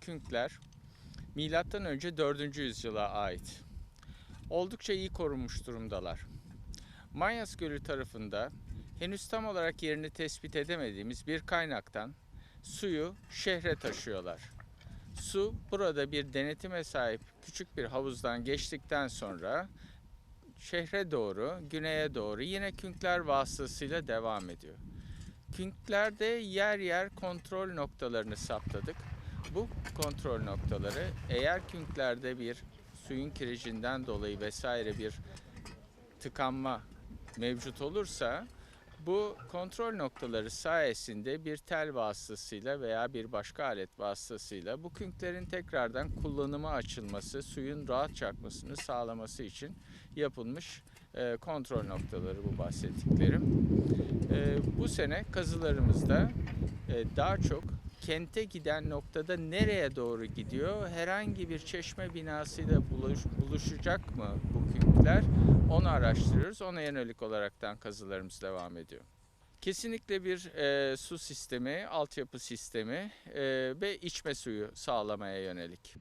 künkler milattan önce 4. yüzyıla ait. Oldukça iyi korunmuş durumdalar. Manyas Gölü tarafında henüz tam olarak yerini tespit edemediğimiz bir kaynaktan suyu şehre taşıyorlar. Su burada bir denetime sahip küçük bir havuzdan geçtikten sonra şehre doğru, güneye doğru yine künkler vasıtasıyla devam ediyor. Künklerde yer yer kontrol noktalarını saptadık. Bu kontrol noktaları eğer künklerde bir suyun kiricinden dolayı vesaire bir tıkanma mevcut olursa bu kontrol noktaları sayesinde bir tel vasıtasıyla veya bir başka alet vasıtasıyla bu künklerin tekrardan kullanıma açılması, suyun rahat akmasını sağlaması için yapılmış e, kontrol noktaları bu bahsettiklerim. E, bu sene kazılarımızda e, daha çok kente giden noktada nereye doğru gidiyor, herhangi bir çeşme binasıyla buluş, buluşacak mı bu künkler onu araştırıyoruz. Ona yönelik olaraktan kazılarımız devam ediyor. Kesinlikle bir e, su sistemi, altyapı sistemi e, ve içme suyu sağlamaya yönelik.